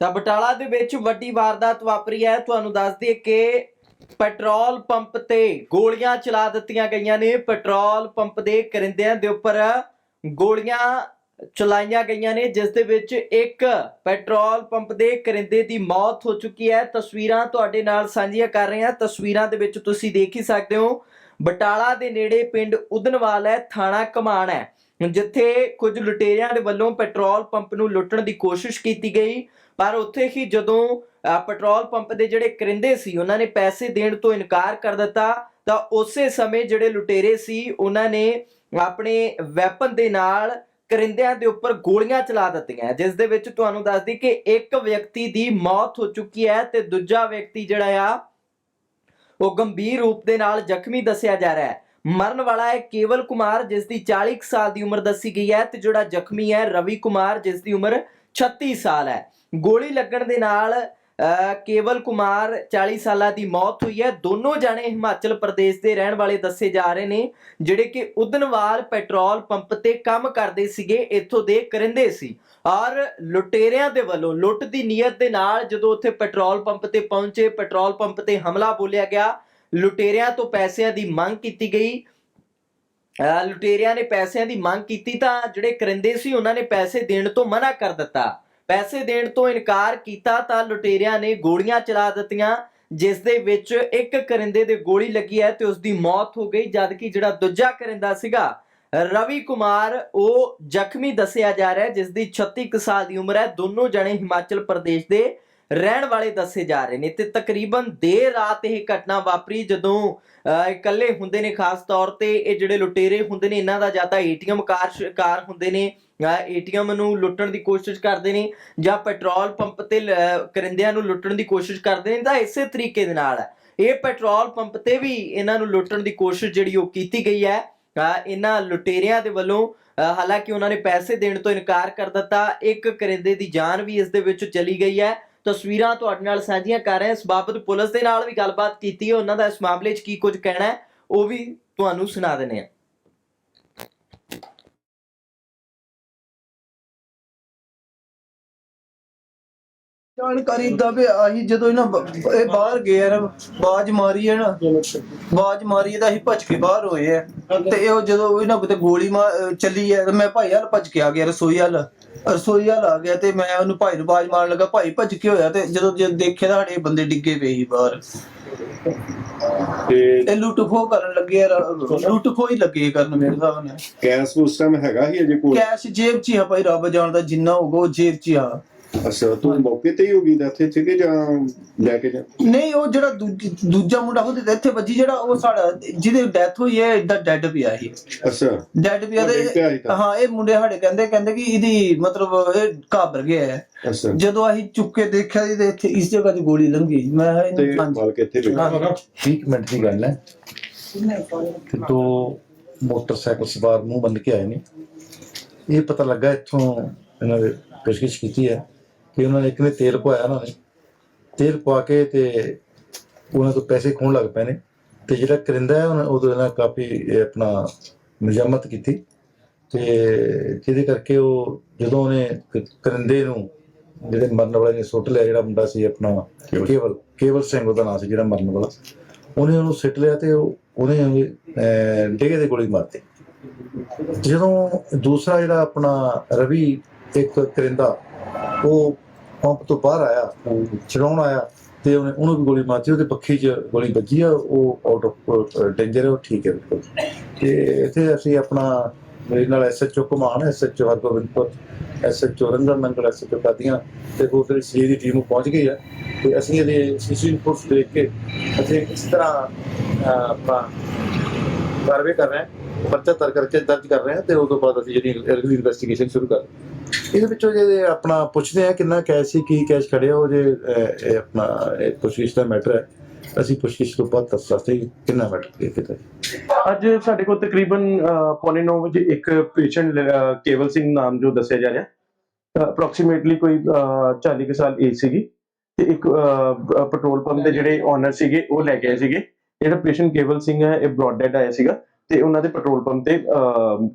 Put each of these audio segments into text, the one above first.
ਤਾਂ ਬਟਾਲਾ ਦੇ ਵਿੱਚ ਵੱਡੀ ਵਾਰਦਾਤ ਵਾਪਰੀ ਹੈ। ਤੁਹਾਨੂੰ ਦੱਸ ਦਈਏ ਕਿ ਪੈਟਰੋਲ ਪੰਪ ਤੇ ਗੋਲੀਆਂ ਚਲਾ ਦਿੱਤੀਆਂ ਗਈਆਂ ਨੇ। ਪੈਟਰੋਲ ਪੰਪ ਦੇ ਕਰਿੰਦਿਆਂ ਦੇ ਉੱਪਰ ਗੋਲੀਆਂ ਚਲਾਈਆਂ ਗਈਆਂ ਨੇ, ਜਿਸ ਦੇ ਵਿੱਚ ਇੱਕ ਪੈਟਰੋਲ ਪੰਪ ਦੇ ਕਰਿੰਦੇ ਦੀ ਮੌਤ ਹੋ ਚੁੱਕੀ ਹੈ। ਤਸਵੀਰਾਂ ਤੁਹਾਡੇ ਨਾਲ ਸਾਂਝੀਆਂ ਕਰ ਰਹੇ ਹਾਂ। ਤਸਵੀਰਾਂ ਦੇ ਵਿੱਚ ਤੁਸੀਂ ਦੇਖ ਹੀ ਸਕਦੇ ਹੋ। ਬਟਾਲਾ ਦੇ ਨੇੜੇ ਪਿੰਡ ਉਦਨਵਾਲ ਹੈ, ਥਾਣਾ ਕਮਾਣ ਹੈ। ਜਿੱਥੇ ਕੁਝ ਲੁਟੇਰਿਆਂ ਦੇ ਵੱਲੋਂ ਪੈਟਰੋਲ ਪੰਪ ਨੂੰ ਲੁੱਟਣ ਦੀ ਕੋਸ਼ਿਸ਼ ਕੀਤੀ ਗਈ ਪਰ ਉੱਥੇ ਹੀ ਜਦੋਂ ਅ, ਪੈਟਰੋਲ ਪੰਪ ਦੇ ਜਿਹੜੇ ਕਰਿੰਦੇ ਸੀ ਉਹਨਾਂ ਨੇ ਪੈਸੇ ਦੇਣ ਤੋਂ ਇਨਕਾਰ ਕਰ ਦਿੱਤਾ ਤਾਂ ਉਸੇ ਸਮੇਂ ਜਿਹੜੇ ਲੁਟੇਰੇ ਸੀ ਉਹਨਾਂ ਨੇ ਆਪਣੇ ਵੈਪਨ ਦੇ ਨਾਲ ਕਰਿੰਦਿਆਂ ਦੇ ਉੱਪਰ ਗੋਲੀਆਂ ਚਲਾ ਦਿੱਤੀਆਂ ਜਿਸ ਦੇ ਵਿੱਚ ਤੁਹਾਨੂੰ ਦੱਸਦੀ ਕਿ ਇੱਕ ਵਿਅਕਤੀ ਦੀ ਮੌਤ ਹੋ ਚੁੱਕੀ ਹੈ ਤੇ ਦੂਜਾ ਵਿਅਕਤੀ ਜਿਹੜਾ ਆ ਉਹ ਗੰਭੀਰ ਰੂਪ ਦੇ ਨਾਲ ਜ਼ਖਮੀ ਦੱਸਿਆ ਜਾ ਰਿਹਾ ਹੈ। ਮਰਨ ਵਾਲਾ ਹੈ ਕੇਵਲ ਕੁਮਾਰ ਜਿਸ ਦੀ 40 ਕੁ ਸਾਲ ਦੀ ਉਮਰ ਦੱਸੀ ਗਈ ਹੈ ਤੇ ਜਿਹੜਾ ਜ਼ਖਮੀ ਹੈ ਰਵੀ ਕੁਮਾਰ ਜਿਸ ਦੀ ਉਮਰ 36 ਸਾਲ ਹੈ। ਗੋਲੀ ਲੱਗਣ ਦੇ ਨਾਲ ਅਹ, ਕੇਵਲ ਕੁਮਾਰ 40 ਸਾਲਾਂ ਦੀ ਮੌਤ ਹੋਈ ਹੈ। ਦੋਨੋਂ ਜਾਣੇ ਹਿਮਾਚਲ ਪ੍ਰਦੇਸ਼ ਦੇ ਰਹਿਣ ਵਾਲੇ ਦੱਸੇ ਜਾ ਰਹੇ ਨੇ ਜਿਹੜੇ ਕਿ ਉਦਨਵਾਲ ਪੈਟਰੋਲ ਪੰਪ ਤੇ ਕੰਮ ਕਰਦੇ ਸੀਗੇ ਇੱਥੋਂ ਦੇ ਕਰਿੰਦੇ ਸੀ। ਔਰ ਲੁਟੇਰਿਆਂ ਦੇ ਵੱਲੋਂ ਲੁੱਟ ਦੀ ਨੀਅਤ ਦੇ ਨਾਲ ਜਦੋਂ ਉੱਥੇ ਪੈਟਰੋਲ ਪੰਪ ਤੇ ਪਹੁੰਚੇ ਪੈਟਰੋਲ ਪੰਪ ਤੇ ਹਮਲਾ ਬੋਲਿਆ ਗਿਆ ਲੁਟੇਰਿਆਂ ਤੋਂ ਪੈਸਿਆਂ ਦੀ ਮੰਗ ਕੀਤੀ ਗਈ। ਲੁਟੇਰਿਆਂ ਨੇ ਪੈਸਿਆਂ ਦੀ ਮੰਗ ਕੀਤੀ ਤਾਂ ਜਿਹੜੇ ਕਰਿੰਦੇ ਸੀ, ਉਹਨਾਂ ਨੇ ਪੈਸੇ ਦੇਣ ਤੋਂ ਮਨਾ ਕਰ ਦਿੱਤਾ। ਪੈਸੇ ਦੇਣ ਤੋਂ ਇਨਕਾਰ ਕੀਤਾ ਤਾਂ ਲੁਟੇਰਿਆਂ ਨੇ ਗੋਲੀਆਂ ਚਲਾ ਦਿੱਤੀਆਂ, ਜਿਸ ਦੇ ਵਿੱਚ ਇੱਕ ਕਰਿੰਦੇ ਦੇ ਗੋਲੀ ਲੱਗੀ ਹੈ ਤੇ ਉਸ ਦੀ ਮੌਤ ਹੋ ਗਈ, ਜਦਕਿ ਜਿਹੜਾ ਦੂਜਾ ਕਰਿੰਦਾ ਸੀਗਾ, ਰਵੀ ਕੁਮਾਰ, ਉਹ ਜ਼ਖਮੀ ਦੱਸਿਆ ਜਾ ਰਿਹਾ ਹੈ ਜਿਸ ਦੀ 36 ਕੁ ਸਾਲ ਦੀ ਉਮਰ ਹੈ। ਦੋਨੋਂ ਜਣੇ ਹਿਮਾਚਲ ਪ੍ਰਦੇਸ਼ ਦੇ ਰਹਿਣ ਵਾਲੇ ਦੱਸੇ ਜਾ ਰਹੇ ਨੇ ਤੇ ਤਕਰੀਬਨ ਦੇਰ ਰਾਤ ਇਹ ਘਟਨਾ ਵਾਪਰੀ ਜਦੋਂ ਅਹ, ਇਕੱਲੇ ਹੁੰਦੇ ਨੇ ਖਾਸ ਤੌਰ ਤੇ ਇਹ ਜਿਹੜੇ ਲੁਟੇਰੇ ਹੁੰਦੇ ਨੇ ਇਹਨਾਂ ਦਾ ਜ਼ਿਆਦਾ ਏਟੀਐਮ ਕਾਰ ਸ਼ਿਕਾਰ ਹੁੰਦੇ ਨੇ ਏਟੀਐਮ ਨੂੰ ਲੁੱਟਣ ਦੀ ਕੋਸ਼ਿਸ਼ ਕਰਦੇ ਨੇ ਜਾਂ ਪੈਟਰੋਲ ਪੰਪ ਤੇ ਕਰਿੰਦਿਆਂ ਨੂੰ ਲੁੱਟਣ ਦੀ ਕੋਸ਼ਿਸ਼ ਕਰਦੇ ਨੇ ਤਾਂ ਇਸੇ ਤਰੀਕੇ ਦੇ ਨਾਲ ਇਹ ਪੈਟਰੋਲ ਪੰਪ ਤੇ ਵੀ ਇਹਨਾਂ ਨੂੰ ਲੁੱਟਣ ਦੀ ਕੋਸ਼ਿਸ਼ ਜਿਹੜੀ ਉਹ ਕੀਤੀ ਗਈ ਹੈ ਅਹ, ਇਹਨਾਂ ਲੁਟੇਰਿਆਂ ਦੇ ਵੱਲੋਂ ਅਹ, ਹਾਲਾਂਕਿ ਉਹਨਾਂ ਨੇ ਪੈਸੇ ਦੇਣ ਤੋਂ ਇਨਕਾਰ ਕਰ ਦਿੱਤਾ ਇੱਕ ਕਰਿੰਦੇ ਦੀ ਜਾਨ ਵੀ ਇਸ ਦੇ ਵਿੱਚ ਚਲੀ ਗਈ ਹੈ ਤਸਵੀਰਾਂ ਤੁਹਾਡੇ ਨਾਲ ਸਾਂਝੀਆਂ ਕਰ ਰਹੇ ਹਾਂ। ਇਸ ਬਾਬਤ ਪੁਲਿਸ ਦੇ ਨਾਲ ਵੀ ਗੱਲਬਾਤ ਕੀਤੀ ਹੈ। ਉਹਨਾਂ ਦਾ ਇਸ ਮਾਮਲੇ 'ਚ ਕੀ ਕੁਝ ਕਹਿਣਾ ਹੈ, ਉਹ ਵੀ ਤੁਹਾਨੂੰ ਸੁਣਾ ਦਿੰਦੇ ਹਾਂ। ਜਾਣਕਾਰੀ ਦਾ ਵੀ ਆਹੀ ਜਦੋਂ ਇਹਨਾਂ ਬ- ਇਹ ਬਾਹਰ ਗਏ ਆ ਨਾ ਬਾਜ ਮਾਰੀ ਹੈ ਨਾ ਬਾਜ ਮਾਰੀ ਹੈ ਤਾਂ ਅਸੀਂ ਭੱਜ ਕੇ ਬਾਹਰ ਹੋਏ ਆ। ਤੇ ਇਹ ਜਦੋਂ ਇਹਨਾਂ ਤੇ ਗੋਲੀ ਮਾਰ ਅਹ ਚੱਲੀ ਹੈ ਤੇ ਮੈਂ ਭਾਈ ਹਾਲ ਭੱਜ ਕੇ ਆ ਗਿਆ ਰਸੋਈ ਹਾਲ। ਰਸੋਈ ਹਾਲ ਆ ਗਿਆ ਤੇ ਮੈਂ ਉਹਨੂੰ ਭਾਈ ਨੂੰ ਬਾਜ ਮਾਰਨ ਲੱਗਾ ਭਾਈ ਭੱਜ ਕੇ ਹੋਇਆ ਤੇ ਜਦੋਂ ਜਦ ਦੇਖਿਆ ਤਾਂ ਸਾਡੇ ਬੰਦੇ ਡਿੱਗੇ ਪਏ ਸੀ ਬਾਹਰ। ਤੇ ਇਹ ਲੁੱਟ ਖੋਹ ਕਰਨ ਲੱਗੇ ਆ ਲੁੱਟ ਖੋਹ ਹੀ ਲੱਗੇ ਕਰਨ ਮੇਰੇ ਹਿਸਾਬ ਨਾਲ। ਕੈਸ਼ ਉਸ ਟਾਈਮ ਹੈਗਾ ਹੀ ਅਜੇ ਕੋਲ? ਕੈਸ਼ ਜੇਬ 'ਚ ਹੀ ਆ ਭਾਈ ਰੱਬ ਜਾਣਦਾ ਜਿੰਨਾ ਹੋਊਗਾ ਉਹ ਜੇਬ 'ਚ ਹੀ ਆ। ਅੱਛਾ ਤੂੰ ਮੌਕੇ ਤੇ ਹੀ ਹੋ ਗਈ ਡੈਥ ਇੱਥੇ ਕਿ ਜਾਂ ਲੈ ਕੇ ਜਾ ਨਹੀਂ ਉਹ ਜਿਹੜਾ ਦੂਜੀ- ਦੂਜਾ ਮੁੰਡਾ ਉਹਦੇ ਤੇ ਇੱਥੇ ਵੱਜੀ ਜਿਹੜਾ ਉਹ ਸਾਡਾ ਜਿਹਦੀ ਡੈਥ ਹੋਈ ਹੈ ਇਦਾਂ ਡੈੱਡ ਪਿਆ ਸੀ। ਅੱਛਾ ਡੈੱਡ ਪਿਆ ਉਹ ਡਿੱਗ ਪਿਆ ਸੀ ਤੇ। ਤਾਂ। ਹਾਂ ਇਹ ਮੁੰਡੇ ਸਾਡੇ ਕਹਿੰਦੇ ਕਹਿੰਦੇ ਕਿ ਇਹਦੀ ਮਤਲਬ ਇਹ ਘਾਬਰ ਗਿਆ ਹੈ। ਅੱਛਾ। ਜਦੋਂ ਅਸੀਂ ਚੁੱਕ ਕੇ ਦੇਖਿਆ ਜੀ ਤੇ ਇੱਥੇ ਇਸ ਜਗ੍ਹਾ ਦੀ ਗੋਲੀ ਲੰਗੀ ਮੈਂ ਕਿਹਾ ਤੇ ਇਹਨੂੰ ਹਾਂਜੀ। ਮਾਲ ਕੇ ਇੱਥੇ ਬੈਠਾ। ਹਾਂ। 20 ਕੁ ਮਿੰਟ ਦੀ ਗੱਲ ਹੈ। ਤੇ ਦੋ ਮੋਟਰਸਾਈਕਲ ਸਵਾਰ ਨੂੰ ਬੰਦ ਕੇ ਆਏ ਨੇ। ਇਹ ਪਤਾ ਲੱਗਾ ਇੱਥੋਂ ਇਹਨਾਂ ਦੇ ਪੁੱਛਗਿੱਛ ਕੀਤੀ ਹੈ। ਕਿ ਉਹਨਾਂ ਨੇ ਇੱਕ ਨੇ ਤੇਲ ਪਵਾਇਆ ਉਹਨਾਂ। ਨੇ ਤੇਲ ਪਵਾ ਕੇ ਤੇ ਉਹਨਾਂ ਤੋਂ ਪੈਸੇ ਖੋਣ ਲੱਗ ਪਏ ਨੇ। ਤੇ ਜਿਹੜਾ ਕਰਿੰਦਾ ਹੈ ਉਹਨਾਂ ਉਹਦੇ ਨਾਲ ਕਾਫੀ ਆਪਣਾ ਮਜਮਤ ਕੀਤੀ। ਤੇ ਜਿਹਦੇ ਕਰਕੇ ਉਹ ਜਦੋਂ ਉਹਨੇ ਕਰਿੰਦੇ ਨੂੰ ਜਿਹੜੇ ਮਰਨ ਵਾਲੇ ਨੇ ਸੁੱਟ ਲਿਆ ਜਿਹੜਾ ਮੁੰਡਾ ਸੀ ਆਪਣਾ ਕੇਵਲ ਕੇਵਲ ਸਿੰਘ ਉਹਦਾ ਨਾਮ ਸੀ ਜਿਹੜਾ ਮਰਨ ਵਾਲਾ। ਉਹਨੇ ਉਹਨੂੰ ਸਿੱਟ ਲਿਆ ਤੇ ਉਹ ਉਹਨੇ ਡੇਗੇ ਦੇ ਗੋਲੀ ਮਾਰਤੀ ਜਦੋਂ ਦੂਸਰਾ ਜਿਹੜਾ ਆਪਣਾ ਰਵੀ ਇੱਕ ਕਰਿੰਦਾ ਉਹ ਪੰਪ ਤੋਂ ਬਾਹਰ ਆਇਆ ਚੜਾਉਣ ਆਇਆ ਤੇ ਉਹਨੇ ਉਹਨੂੰ ਵੀ ਗੋਲੀ ਮਾਰਤੀ ਉਹਦੇ ਪੱਖੀ 'ਚ ਗੋਲੀ ਵੱਜੀ ਆ ਉਹ ਆਊਟ ਆਫ ਡੇਂਜਰ ਹੈ ਉਹ ਠੀਕ ਹੈ ਬਿਲਕੁਲ। ਤੇ ਇੱਥੇ ਅਸੀਂ ਆਪਣਾ ਮੇਰੇ ਨਾਲ SHO Kuman SHO Hargobindpur SHO Rangan Mangal SHO Qadian ਤੇ ਹੋਰ ਜਿਹੜੀ ਸੀ ਦੀ ਟੀਮ ਪਹੁੰਚ ਗਈ ਹੈ ਤੇ ਅਸੀਂ ਇਹਦੇ ਸੀਸੀ ਰਿਪੋਰਟਸ ਦੇਖ ਕੇ ਅਸੀਂ ਇਸ ਤਰ੍ਹਾਂ ਅਹ, ਕਾਰਵਾਈ ਕਰ ਰਹੇ ਹਾਂ ਪਰਚਾ ਤਰ ਕਰਕੇ ਦਰਜ ਕਰ ਰਹੇ ਹਾਂ ਤੇ ਉਸ ਤੋਂ ਬਾਅਦ ਅਸੀਂ ਜਿਹੜੀ ਇਨਵੈਸਟੀਗੇਸ਼ਨ ਸ਼ੁਰੂ ਕਰ ਇਹਦੇ ਵਿੱਚੋਂ ਜਿਹੜੇ ਆਪਣਾ ਪੁੱਛਦੇ ਆ ਕਿੰਨਾ ਕੈਸ਼ ਸੀ ਕੀ ਕੈਸ਼ ਖੜਿਆ ਉਹ ਜੇ ਆਪਣਾ ਇਹ ਦਾ ਮੈਟਰ ਹੈ। ਅਸੀਂ ਪੁੱਛਗਿੱਛ ਤੋਂ ਬਾਅਦ ਦੱਸ ਕਿੰਨਾ ਮੈਟਰ ਇਹ ਕਿਤਾ ਅੱਜ ਸਾਡੇ ਕੋਲ ਤਕਰੀਬਨ ਅਹ, ਪੌਣੇ 9 ਵਜੇ ਇੱਕ ਪੇਸ਼ੈਂਟ ਕੇਵਲ ਸਿੰਘ ਨਾਮ ਜੋ ਦੱਸਿਆ ਜਾ ਰਿਹਾ ਅਪਰੋਕਸੀਮੇਟਲੀ ਕੋਈ ਅਹ, 40 ਕੁ ਸਾਲ ਏਜ ਸੀਗੀ ਤੇ ਇੱਕ ਪੈਟਰੋਲ ਪੰਪ ਦੇ ਜਿਹੜੇ ਓਨਰ ਸੀਗੇ ਉਹ ਲੈ ਕੇ ਆਏ ਸੀਗੇ। ਜਿਹੜਾ ਪੇਸ਼ੈਂਟ ਕੇਵਲ ਸਿੰਘ ਹੈ ਇਹ ਬ੍ਰੌਡ ਡੈਡ ਆਇਆ ਸੀਗਾ ਤੇ ਉਹਨਾਂ ਦੇ ਪੈਟਰੋਲ ਪੰਪ ਤੇ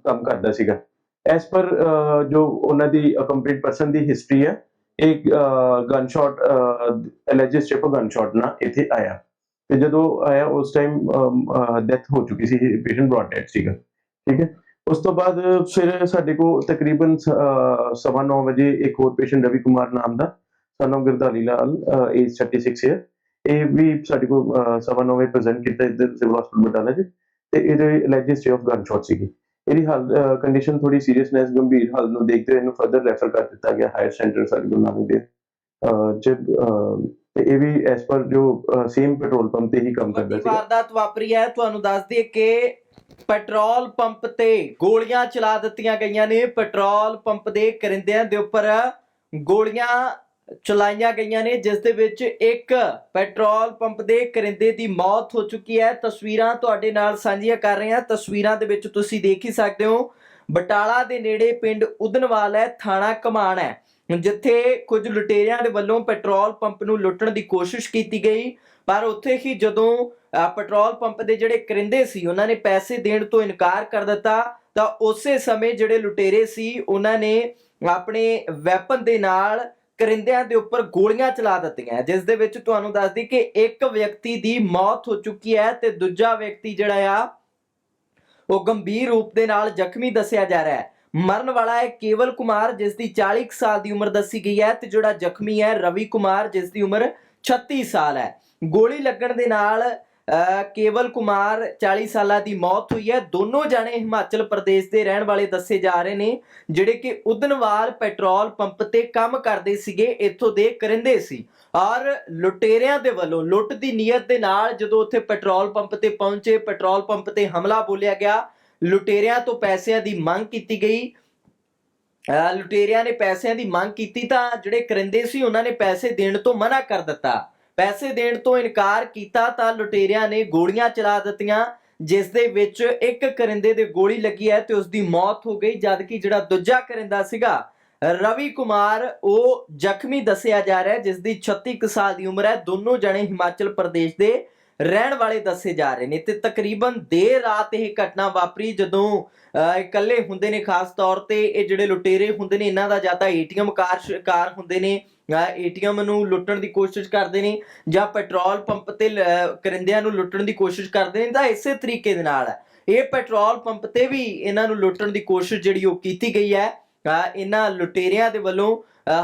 ਕੰਮ ਕਰਦਾ ਸੀਗਾ। ਐਸ ਪਰ uh, ਜੋ ਉਹਨਾਂ ਦੀ ਕੰਪਲੀਟ ਪਰਸਨ ਦੀ ਹਿਸਟਰੀ ਹੈ ਇੱਕ gun shot alleged strip gun shot ਨਾਲ ਇੱਥੇ ਆਇਆ। ਤੇ ਜਦੋਂ ਆਇਆ ਉਸ ਟਾਈਮ ਡੈਥ um, uh, ਹੋ ਚੁੱਕੀ ਸੀ ਪੇਸ਼ੈਂਟ ਬ੍ਰੌਟ ਡੈਡ ਸੀਗਾ। ਠੀਕ ਹੈ? ਉਸ ਤੋਂ ਬਾਅਦ ਫਿਰ ਸਾਡੇ ਕੋਲ ਤਕਰੀਬਨ ਅਹ, ਸਵਾ ਨੌ ਵਜੇ ਇੱਕ ਹੋਰ ਪੇਸ਼ੈਂਟ ਰਵੀ ਕੁਮਾਰ ਨਾਮ ਦਾ ਸਾਨੂੰ ਗਿਰਦਾਰੀ ਲਾਲ ਏਜ 36 ਹੈ ਇਹ ਵੀ ਸਾਡੇ ਕੋਲ ਅਹ, ਸਵਾ ਨੌ ਵਜੇ ਪ੍ਰੈਜ਼ੈਂਟ ਕੀਤਾ ਇੱਧਰ ਸਿਵਲ ਹਸਪੀਟਲ ਬਟਾਲਾ 'ਚ। ਤੇ ਇਹਦੇ alleged stay of gun shot ਸੀਗੀ। ਇਹਦੀ ਹਾਲ ਕੰਡੀਸ਼ਨ ਥੋੜੀ ਸੀਰੀਅਸਨੈਸ ਗੰਭੀਰ ਹਾਲ ਨੂੰ ਦੇਖਦੇ ਹੋਏ ਇਹਨੂੰ ਫਰਦਰ ਰੈਫਰ ਕਰ ਦਿੱਤਾ ਗਿਆ ਹਾਇਰ ਸੈਂਟਰ ਸਾਡੇ ਗੁਰੂ ਨਾਨਕ ਦੇਵ ਤੇ ਇਹ ਵੀ ਐਸ ਪਰ ਜੋ ਸੇਮ ਪੈਟਰੋਲ ਪੰਪ ਤੇ ਹੀ ਕੰਮ ਕਰਦਾ ਸੀ ਵਾਰਦਾਤ ਵਾਪਰੀ ਹੈ। ਤੁਹਾਨੂੰ ਦੱਸ ਦਈਏ ਕਿ ਪੈਟਰੋਲ ਪੰਪ ਤੇ ਗੋਲੀਆਂ ਚਲਾ ਦਿੱਤੀਆਂ ਗਈਆਂ ਨੇ। ਪੈਟਰੋਲ ਪੰਪ ਦੇ ਕਰਿੰਦਿਆਂ ਦੇ ਉੱਪਰ ਗੋਲੀਆਂ ਚਲਾਈਆਂ ਗਈਆਂ ਨੇ ਜਿਸ ਦੇ ਵਿੱਚ ਇੱਕ ਪੈਟਰੋਲ ਪੰਪ ਦੇ ਕਰਿੰਦੇ ਦੀ ਮੌਤ ਹੋ ਚੁੱਕੀ ਹੈ। ਤਸਵੀਰਾਂ ਤੁਹਾਡੇ ਨਾਲ ਸਾਂਝੀਆਂ ਕਰ ਰਹੇ ਹਾਂ। ਤਸਵੀਰਾਂ ਦੇ ਵਿੱਚ ਤੁਸੀਂ ਦੇਖ ਹੀ ਸਕਦੇ ਹੋ ਬਟਾਲਾ ਦੇ ਨੇੜੇ ਪਿੰਡ ਉਦਨਵਾਲ ਹੈ ਥਾਣਾ ਕਮਾਣ ਹੈ। ਜਿੱਥੇ ਕੁਝ ਲੁਟੇਰਿਆਂ ਦੇ ਵੱਲੋਂ ਪੈਟਰੋਲ ਪੰਪ ਨੂੰ ਲੁੱਟਣ ਦੀ ਕੋਸ਼ਿਸ਼ ਕੀਤੀ ਗਈ। ਪਰ ਉੱਥੇ ਹੀ ਜਦੋਂ ਅ, ਪੈਟਰੋਲ ਪੰਪ ਦੇ ਜਿਹੜੇ ਕਰਿੰਦੇ ਸੀ ਉਹਨਾਂ ਨੇ ਪੈਸੇ ਦੇਣ ਤੋਂ ਇਨਕਾਰ ਕਰ ਦਿੱਤਾ ਤਾਂ ਉਸੇ ਸਮੇਂ ਜਿਹੜੇ ਲੁਟੇਰੇ ਸੀ ਉਹਨਾਂ ਨੇ ਆਪਣੇ ਵੈਪਨ ਦੇ ਨਾਲ ਕਰਿੰਦਿਆਂ ਦੇ ਉੱਪਰ ਗੋਲੀਆਂ ਚਲਾ ਦਿੱਤੀਆਂ। ਜਿਸ ਦੇ ਵਿੱਚ ਤੁਹਾਨੂੰ ਦੱਸਦੀ ਕਿ ਇੱਕ ਵਿਅਕਤੀ ਦੀ ਮੌਤ ਹੋ ਚੁੱਕੀ ਹੈ ਤੇ ਦੂਜਾ ਵਿਅਕਤੀ ਜਿਹੜਾ ਆ, ਉਹ ਗੰਭੀਰ ਰੂਪ ਦੇ ਨਾਲ ਜ਼ਖਮੀ ਦੱਸਿਆ ਜਾ ਰਿਹਾ ਹੈ। ਮਰਨ ਵਾਲਾ ਹੈ ਕੇਵਲ ਕੁਮਾਰ, ਜਿਸ ਦੀ 40 ਕੁ ਸਾਲ ਦੀ ਉਮਰ ਦੱਸੀ ਗਈ ਹੈ ਤੇ ਜਿਹੜਾ ਜ਼ਖਮੀ ਹੈ ਰਵੀ ਕੁਮਾਰ, ਜਿਸ ਦੀ ਉਮਰ 36 ਸਾਲ ਹੈ। ਗੋਲੀ ਲੱਗਣ ਦੇ ਨਾਲ ਕੇਵਲ ਕੁਮਾਰ 40 ਸਾਲਾਂ ਦੀ ਮੌਤ ਹੋਈ ਹੈ। ਦੋਨੋਂ ਜਾਣੇ ਹਿਮਾਚਲ ਪ੍ਰਦੇਸ਼ ਦੇ ਰਹਿਣ ਵਾਲੇ ਦੱਸੇ ਜਾ ਰਹੇ ਨੇ, ਜਿਹੜੇ ਕਿ ਉਦਨਵਾਲ ਪੈਟਰੋਲ ਪੰਪ ਤੇ ਕੰਮ ਕਰਦੇ ਸੀਗੇ, ਇੱਥੋਂ ਦੇ ਕਰਿੰਦੇ ਸੀ। ਔਰ ਲੁਟੇਰਿਆਂ ਦੇ ਵੱਲੋਂ, ਲੁੱਟ ਦੀ ਨੀਅਤ ਦੇ ਨਾਲ ਜਦੋਂ ਉੱਥੇ ਪੈਟਰੋਲ ਪੰਪ ਤੇ ਪਹੁੰਚੇ, ਪੈਟਰੋਲ ਪੰਪ ਤੇ ਹਮਲਾ ਬੋਲਿਆ ਗਿਆ, ਲੁਟੇਰਿਆਂ ਤੋਂ ਪੈਸਿਆਂ ਦੀ ਮੰਗ ਕੀਤੀ ਗਈ। ਅਹ ਲੁਟੇਰਿਆਂ ਨੇ ਪੈਸਿਆਂ ਦੀ ਮੰਗ ਕੀਤੀ ਤਾਂ ਜਿਹੜੇ ਕਰਿੰਦੇ ਸੀ, ਉਹਨਾਂ ਨੇ ਪੈਸੇ ਦੇਣ ਤੋਂ ਮਨਾ ਕਰ ਦਿੱਤਾ। ਪੈਸੇ ਦੇਣ ਤੋਂ ਇਨਕਾਰ ਕੀਤਾ ਤਾਂ ਲੁਟੇਰਿਆਂ ਨੇ ਗੋਲੀਆਂ ਚਲਾ ਦਿੱਤੀਆਂ ਜਿਸ ਦੇ ਵਿੱਚ ਇੱਕ ਕਰਿੰਦੇ ਦੇ ਗੋਲੀ ਲੱਗੀ ਹੈ ਤੇ ਉਸ ਦੀ ਮੌਤ ਹੋ ਗਈ ਜਦਕਿ ਜਿਹੜਾ ਦੂਜਾ ਕਰਿੰਦਾ ਸੀਗਾ ਰਵੀ ਕੁਮਾਰ ਉਹ ਜ਼ਖਮੀ ਦੱਸਿਆ ਜਾ ਰਿਹਾ ਜਿਸ ਦੀ 36 ਸਾਲ ਦੀ ਉਮਰ ਹੈ ਦੋਨੋਂ ਜਣੇ ਹਿਮਾਚਲ ਪ੍ਰਦੇਸ਼ ਦੇ ਰਹਿਣ ਵਾਲੇ ਦੱਸੇ ਜਾ ਰਹੇ ਨੇ ਤੇ ਤਕਰੀਬਨ ਦੇਰ ਰਾਤ ਇਹ ਘਟਨਾ ਵਾਪਰੀ ਜਦੋਂ ਅਹ, ਇਕੱਲੇ ਹੁੰਦੇ ਨੇ ਖਾਸ ਤੌਰ ਤੇ ਇਹ ਜਿਹੜੇ ਲੁਟੇਰੇ ਹੁੰਦੇ ਨੇ ਇਹਨਾਂ ਦਾ ਜਾਂ ਤਾਂ ਏਟੀਐਮ ਕਾਰ ਸ਼ਿਕਾਰ ਹੁੰਦੇ ਨੇ ਏਟੀਐਮ ਨੂੰ ਲੁੱਟਣ ਦੀ ਕੋਸ਼ਿਸ਼ ਕਰਦੇ ਨੇ ਜਾਂ ਪੈਟਰੋਲ ਪੰਪ ਤੇ ਕਰਿੰਦਿਆਂ ਨੂੰ ਲੁੱਟਣ ਦੀ ਕੋਸ਼ਿਸ਼ ਕਰਦੇ ਨੇ, ਤਾਂ ਇਸੇ ਤਰੀਕੇ ਦੇ ਨਾਲ ਇਹ ਪੈਟਰੋਲ ਪੰਪ ਤੇ ਵੀ ਇਹਨਾਂ ਨੂੰ ਲੁੱਟਣ ਦੀ ਕੋਸ਼ਿਸ਼ ਜਿਹੜੀ ਉਹ ਕੀਤੀ ਗਈ ਹੈ। ਇਹਨਾਂ ਲੁਟੇਰਿਆਂ ਦੇ ਵੱਲੋਂ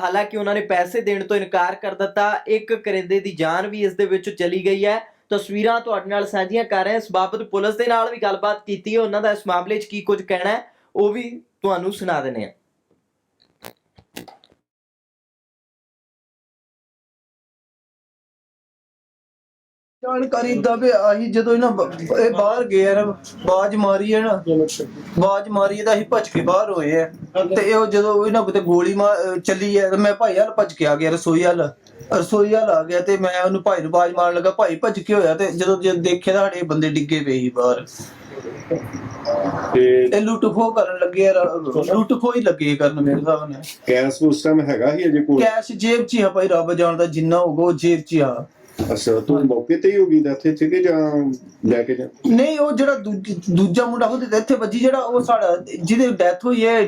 ਹਾਲਾਂਕਿ ਉਹਨਾਂ ਨੇ ਪੈਸੇ ਦੇਣ ਤੋਂ ਇਨਕਾਰ ਕਰ ਦਿੱਤਾ, ਇੱਕ ਕਰਿੰਦੇ ਦੀ ਜਾਨ ਵੀ ਇਸ ਦੇ ਵਿੱਚ ਚਲੀ ਗਈ ਹੈ। ਤਸਵੀਰਾਂ ਤੁਹਾਡੇ ਨਾਲ ਸਾਂਝੀਆਂ ਕਰ ਰਹੇ ਹਾਂ। ਇਸ ਬਾਬਤ ਪੁਲਿਸ ਦੇ ਨਾਲ ਵੀ ਗੱਲਬਾਤ ਕੀਤੀ ਹੈ। ਉਹਨਾਂ ਦਾ ਇਸ ਮਾਮਲੇ 'ਚ ਕੀ ਕੁਝ ਕਹਿਣਾ ਹੈ, ਉਹ ਵੀ ਤੁਹਾਨੂੰ ਸੁਣਾ ਦਿੰਦੇ ਹਾਂ। ਜਾਣਕਾਰੀ ਦਵੇ ਆਹੀ ਜਦੋਂ ਇਹਨਾਂ ਬ- ਇਹ ਬਾਹਰ ਗਏ ਨਾ ਬਾਜ ਮਾਰੀ ਹੈ ਨਾ ਬਾਜ ਮਾਰੀ ਹੈ ਤਾਂ ਅਸੀਂ ਭੱਜ ਕੇ ਬਾਹਰ ਹੋਏ ਆ। ਤੇ ਇਹ ਜਦੋਂ ਇਹਨਾਂ ਤੇ ਗੋਲੀ ਮਾਰ ਅਹ ਚੱਲੀ ਹੈ ਤੇ ਮੈਂ ਭਾਈ ਹਾਲ ਭੱਜ ਕੇ ਆ ਗਿਆ ਰਸੋਈ ਹਾਲ ਰਸੋਈ ਹਾਲ ਆ ਗਿਆ ਤੇ ਮੈਂ ਉਹਨੂੰ ਭਾਈ ਨੂੰ ਬਾਜ ਮਾਰਨ ਲੱਗਾ ਭਾਈ ਭੱਜ ਕੇ ਹੋਇਆ ਤੇ ਜਦੋਂ ਜਦ ਦੇਖਿਆ ਤਾਂ ਸਾਡੇ ਬੰਦੇ ਡਿੱਗੇ ਪਏ ਸੀ ਬਾਹਰ। ਤੇ ਇਹ ਲੁੱਟ ਖੋਹ ਕਰਨ ਲੱਗੇ ਆ ਰ- ਲੁੱਟ ਖੋਹ ਹੀ ਲੱਗੇ ਕਰਨ ਮੇਰੇ ਹਿਸਾਬ ਨਾਲ। ਕੈਸ਼ ਉਸ ਟਾਈਮ ਹੈਗਾ ਹੀ ਅਜੇ ਕੋਲ ਕੈਸ਼ ਜੇਬ 'ਚ ਹੀ ਆ ਭਾਈ ਰੱਬ ਜਾਣਦਾ ਜਿੰਨਾ ਹੋਊਗਾ ਉਹ ਜੇਬ 'ਚ ਹੀ ਆ। ਅੱਛਾ, ਤੂੰ ਮੌਕੇ ਤੇ ਹੀ ਹੋ ਗਈ, ਇੱਥੇ ਕਿ ਜਾਂ ਲੈ ਕੇ ਜਾ ਨਹੀਂ, ਉਹ ਜਿਹੜਾ ਦੂਜ- ਦੂਜਾ ਮੁੰਡਾ ਉਹਦੇ ਤੇ ਇੱਥੇ ਵੱਜੀ, ਜਿਹੜਾ ਉਹ ਸਾਡਾ, ਜਿਹਦੇ ਡੈਥ ਹੋਈ ਹੈ